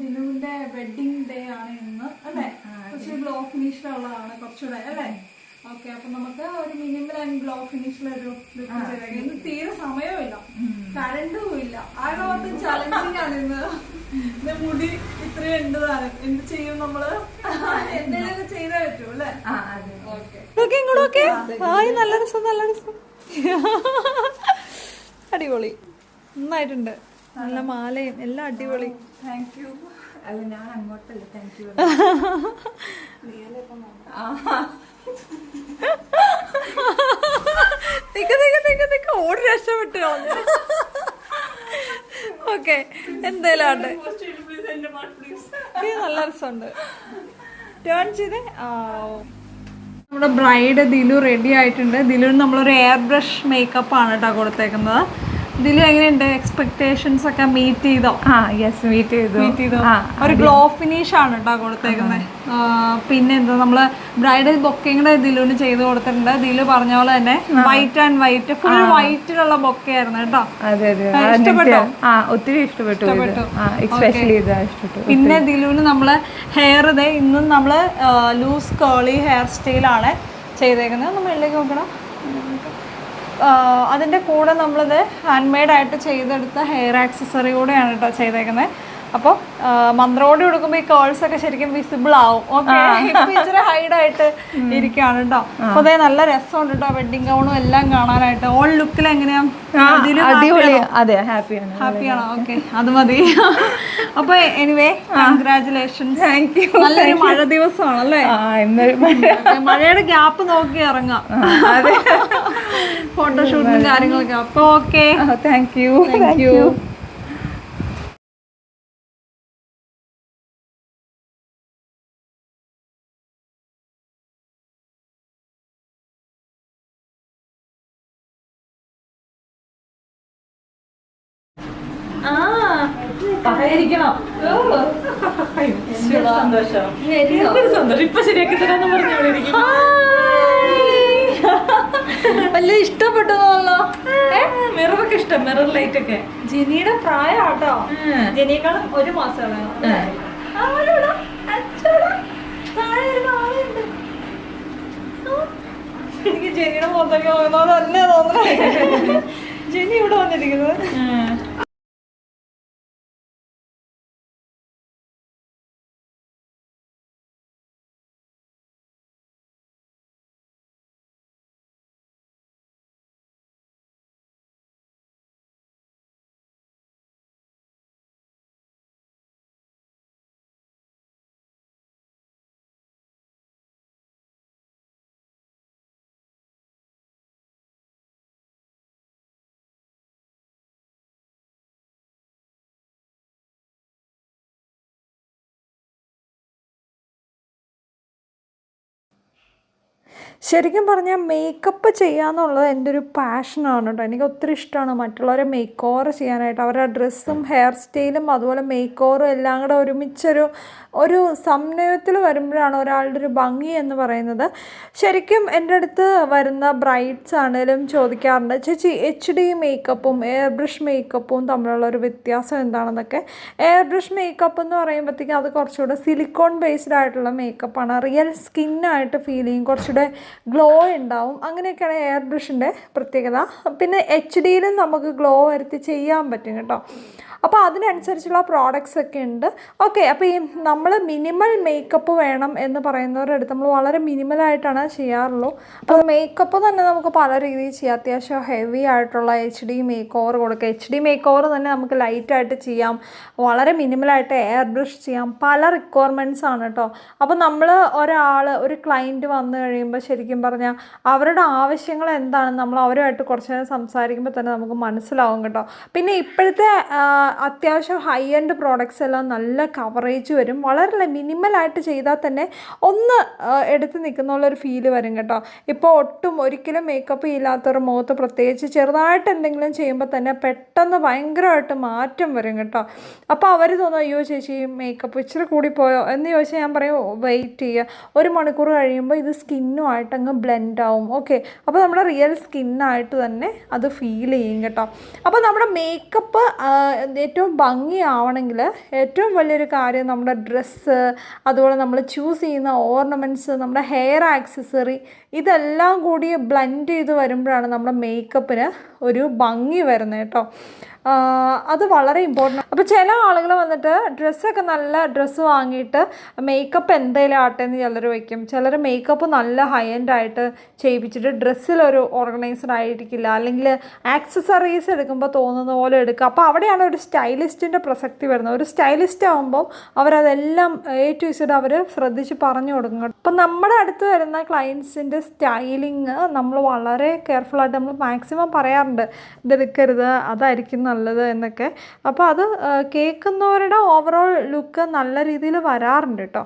ദിനുവിന്റെ wedding day ആണ് ഇന്ന് അല്ലേ? കുറച്ച് ഗ്ലോ ഫിനിഷിലുള്ളതാണ് കുറച്ചുകൂടെ അല്ലേ? ഓക്കെ അപ്പൊ നമുക്ക് ഒരു മിനിമം ആൻഡ് ഗ്ലോ ഫിനിഷിലൊരു. ഇന്ന് തീരെ സമയമില്ല കരണ്ടും ഇല്ല. ആരോത്തും ചലഞ്ചിങ് ആണ് ഇന്ന്. എന്റെ മുടി ഇത്രയും ഉണ്ടതാണ് എന്ത് ചെയ്യും നമ്മൾ? എന്തെങ്കിലും ചെയ്തേ പറ്റൂ അല്ലേ? ഓക്കെ ഇങ്ങോട്ടൊക്കെ ഇങ്ങോട്ടൊക്കെ ആയി നല്ല രസം നല്ല രസം. അടിപൊളി. നന്നായിട്ടുണ്ട്. നല്ല മാലയും എല്ലാം അടിപൊളി. താങ്ക് യു അല്ല ഞാൻ അങ്ങോട്ടല്ല താങ്ക് യു നിക്ക് നിക്ക് നിക്ക് നിക്ക് ഓടി രക്ഷപ്പെട്ടു. ഓക്കെ എന്തേലും ആട്ടെ നല്ല രസമുണ്ട്. ടേൺ ചെയ്തേ. ആ നമ്മുടെ ബ്രൈഡ് ദിലു റെഡി ആയിട്ടുണ്ട്. ദിലുവിന് നമ്മളൊരു എയർ ബ്രഷ് മേക്കപ്പ് ആണ് കേട്ടോ കൊടുത്തേക്കുന്നത്. ദിലു എങ്ങനെയുണ്ട്? എക്സ്പെക്ടേഷൻസ് ഒക്കെ മീറ്റ് ചെയ്തോ? ആ യെസ് മീറ്റ് ചെയ്തു. മീറ്റ് ചെയ്തു. ഒരു ഗ്ലോ ഫിനിഷ് ആണ് കേട്ടോ കൊടുത്തേക്കുന്നത് പിന്നെ എന്താ നമ്മൾ ബ്രൈഡൽ ബൊക്കയും ദിലുവിന് ചെയ്ത് കൊടുത്തിട്ടുണ്ട്. ദിലു പറഞ്ഞ പോലെ തന്നെ വൈറ്റ് ആൻഡ് വൈറ്റ് ഫുൾ വൈറ്റിലുള്ള ബൊക്കെ ആയിരുന്നു കേട്ടോ. ഇഷ്ടപ്പെട്ടോ? ഒത്തിരി ഇഷ്ടപ്പെട്ടു ഇഷ്ടപ്പെട്ടു. പിന്നെ ദിലുവിന് നമ്മൾ ഹെയർ ഇതേ ഇന്നും നമ്മൾ ലൂസ് കേളി ഹെയർ സ്റ്റൈലാണ് ചെയ്തേക്കുന്നത് നമ്മളിലേക്ക് ഉള്ളിലേക്ക് നോക്കണം. ആ, അതിന്റെ കൂടെ നമ്മളിത് ഹാൻഡ് മെയ്ഡ് ആയിട്ട് ചെയ്തെടുത്ത ഹെയർ ആക്സസറി കൂടെയാണ് കേട്ടോ ചെയ്തേക്കുന്നത് അപ്പോൾ മന്ത്രോടി കൊടുക്കുമ്പോൾ ഈ കേൾസ് ഒക്കെ ശരിക്കും വിസിബിൾ ആവും. ഓക്കെ ഇച്ചിരി ഹൈഡ് ആയിട്ട് ഇരിക്കുകയാണ് കേട്ടോ അപ്പൊ അതേ നല്ല രസമുണ്ട് കേട്ടോ വെഡിങ് ഗൗണും എല്ലാം കാണാനായിട്ട്. ഓൾ ലുക്കിൽ എങ്ങനെയാണ് അടിപൊളി. അതെ ഹാപ്പിയാണ് ഹാപ്പിയാണോ ഓക്കെ അത് മതി. അപ്പൊ എനിവേ കൺഗ്രാചുലേഷൻസ് താങ്ക് യു നല്ലൊരു മഴ ദിവസമാണല്ലേ? മഴയുടെ ഗ്യാപ്പ് നോക്കി ഇറങ്ങാം. ഫോട്ടോഷൂട്ടും കാര്യങ്ങളൊക്കെ. അപ്പൊ okay. Thank you thank you സന്തോഷം. ഇപ്പൊ ശരിയാക്കി തരാന്ന് പറഞ്ഞു വലിയ ഇഷ്ടപ്പെട്ടതല്ലോ മിററൊക്കെ ഇഷ്ടം മിറർ ലൈറ്റ് ഒക്കെ ജിനിയുടെ പ്രായമാട്ടോ. ജനിയേക്കാളും ഒരു മാസമാണ്. എനിക്ക് ജെനിയുടെ മുഖത്തൊക്കെ തന്നെ തോന്നുന്നു ജെനി ഇവിടെ വന്നിരിക്കുന്നത്. ശരിക്കും പറഞ്ഞാൽ മേക്കപ്പ് ചെയ്യുക എന്നുള്ളത് എന്റെ ഒരു പാഷനാണ് കേട്ടോ എനിക്ക് ഒത്തിരി ഇഷ്ടമാണ് മറ്റുള്ളവരെ മേക്ക് ഓവർ ചെയ്യാനായിട്ട്. അവരുടെ ഡ്രസ്സും ഹെയർ സ്റ്റൈലും അതുപോലെ മേക്ക് ഓവറും എല്ലാം കൂടെ ഒരുമിച്ചൊരു ഒരു സമന്വയത്തിൽ വരുമ്പോഴാണ് ഒരാളുടെ ഒരു ഭംഗി എന്ന് പറയുന്നത്. ശരിക്കും എന്റെ അടുത്ത് വരുന്ന ബ്രൈഡ്സ് ആണെങ്കിലും ചോദിക്കാറുണ്ട് ചേച്ചി എച്ച് ഡി മേക്കപ്പും എയർ ബ്രഷ് മേക്കപ്പും തമ്മിലുള്ള ഒരു വ്യത്യാസം എന്താണെന്നൊക്കെ? എയർ ബ്രഷ് മേക്കപ്പ് എന്ന് പറയുമ്പോഴത്തേക്കും അത് കുറച്ചുകൂടെ സിലിക്കോൺ ബേസ്ഡ് ആയിട്ടുള്ള മേക്കപ്പാണ് റിയൽ സ്കിന്നായിട്ട് ഫീൽ ചെയ്യും. കുറച്ചുകൂടെ ഗ്ലോ ഉണ്ടാവും. അങ്ങനെയൊക്കെയാണ് എയർ ബ്രഷിന്റെ പ്രത്യേകത. പിന്നെ എച്ച് ഡിയിലും നമുക്ക് ഗ്ലോ വരുത്തി ചെയ്യാൻ പറ്റും കേട്ടോ. അപ്പോൾ അതിനനുസരിച്ചുള്ള പ്രോഡക്റ്റ്സ് ഒക്കെ ഉണ്ട്. ഓക്കെ അപ്പോൾ ഈ നമ്മൾ മിനിമൽ മേക്കപ്പ് വേണം എന്ന് പറയുന്നവരുടെ അടുത്ത് നമ്മൾ വളരെ മിനിമലായിട്ടാണ് ചെയ്യാറുള്ളൂ. അപ്പോൾ മേക്കപ്പ് തന്നെ നമുക്ക് പല രീതിയിൽ ചെയ്യാം. അത്യാവശ്യം ഹെവി ആയിട്ടുള്ള എച്ച് ഡി മേക്ക് ഓവർ കൊടുക്കുക. എച്ച് ഡി മേക്ക് ഓവർ തന്നെ നമുക്ക് ലൈറ്റായിട്ട് ചെയ്യാം. വളരെ മിനിമലായിട്ട് എയർ ബ്രഷ് ചെയ്യാം. പല റിക്വയർമെന്റ്സ് ആണ് കേട്ടോ. അപ്പോൾ നമ്മൾ ഒരാൾ ഒരു ക്ലയന്റ് വന്നു കഴിയുമ്പോൾ ശരിക്കും പറഞ്ഞാൽ അവരുടെ ആവശ്യങ്ങൾ എന്താണ് നമ്മൾ അവരുമായിട്ട് കുറച്ച് നേരം സംസാരിക്കുമ്പോൾ തന്നെ നമുക്ക് മനസ്സിലാവും കേട്ടോ. പിന്നെ ഇപ്പോഴത്തെ അത്യാവശ്യം ഹൈ എൻഡ് പ്രോഡക്റ്റ്സ് എല്ലാം നല്ല കവറേജ് വരും. വളരെ മിനിമലായിട്ട് ചെയ്താൽ തന്നെ ഒന്ന് എടുത്ത് നിൽക്കുന്നുള്ളൊരു ഫീൽ വരും കേട്ടോ. ഇപ്പോൾ ഒട്ടും ഒരിക്കലും മേക്കപ്പ് ഇല്ലാത്തൊരു മുഖത്ത് പ്രത്യേകിച്ച് ചെറുതായിട്ട് എന്തെങ്കിലും ചെയ്യുമ്പോൾ തന്നെ പെട്ടെന്ന് ഭയങ്കരമായിട്ട് മാറ്റം വരും കേട്ടോ. അപ്പോൾ അവർ തോന്നും അയ്യോ ചേച്ചി മേക്കപ്പ് ഇച്ചിരി കൂടി പോയോ? എന്ന് ചോദിച്ചാൽ ഞാൻ പറയും വെയിറ്റ് ചെയ്യുക. ഒരു മണിക്കൂർ കഴിയുമ്പോൾ ഇത് സ്കിന്നുമായിട്ട് ആയിട്ടങ്ങ് ബ്ലെൻഡ് ആവും. ഓക്കെ അപ്പോൾ നമ്മുടെ റിയൽ സ്കിന്നായിട്ട് തന്നെ അത് ഫീൽ ചെയ്യും കേട്ടോ. അപ്പോൾ നമ്മുടെ മേക്കപ്പ് ഏറ്റവും ഭംഗിയാവണമെങ്കിൽ ഏറ്റവും വലിയൊരു കാര്യം നമ്മുടെ ഡ്രസ്സ് അതുപോലെ നമ്മൾ ചൂസ് ചെയ്യുന്ന ഓർണമെന്റ്സ് നമ്മുടെ ഹെയർ ആക്സസറി ഇതെല്ലാം കൂടി ബ്ലെൻഡ് ചെയ്ത് വരുമ്പോഴാണ് നമ്മുടെ മേക്കപ്പിന് ഒരു ഭംഗി വരുന്നത് കേട്ടോ. അത് വളരെ ഇമ്പോർട്ടന്റ് അപ്പോൾ ചില ആളുകൾ വന്നിട്ട് ഡ്രസ്സൊക്കെ നല്ല ഡ്രസ്സ് വാങ്ങിയിട്ട് മേക്കപ്പ് എന്തെങ്കിലും ആട്ടെ എന്ന് ചിലർ വയ്ക്കും ചിലർ മേക്കപ്പ് നല്ല ഹൈ എൻഡ് ആയിട്ട് ചെയ്യിപ്പിച്ചിട്ട് ഡ്രസ്സിലൊരു ഓർഗനൈസ്ഡ് ആയിരിക്കില്ല. അല്ലെങ്കിൽ ആക്സസറീസ് എടുക്കുമ്പോൾ തോന്നുന്ന പോലെ എടുക്കുക അപ്പോൾ അവിടെയാണ് ഒരു സ്റ്റൈലിസ്റ്റിന്റെ പ്രസക്തി വരുന്നത്. ഒരു സ്റ്റൈലിസ്റ്റ് ആകുമ്പോൾ അവരതെല്ലാം എ ടു ഇസഡ് അവർ ശ്രദ്ധിച്ച് പറഞ്ഞു കൊടുക്കും അപ്പം നമ്മുടെ അടുത്ത് വരുന്ന ക്ലയൻസിന്റെ സ്റ്റൈലിങ് നമ്മൾ വളരെ കെയർഫുള്ളായിട്ട് നമ്മൾ മാക്സിമം പറയാറുണ്ട്. ഇതെടുക്കരുത് അതായിരിക്കും നല്ലത് എന്നൊക്കെ. അപ്പോൾ അത് കേൾക്കുന്നവരുടെ ഓവറോൾ ലുക്ക് നല്ല രീതിയിൽ വരാറുണ്ട് കേട്ടോ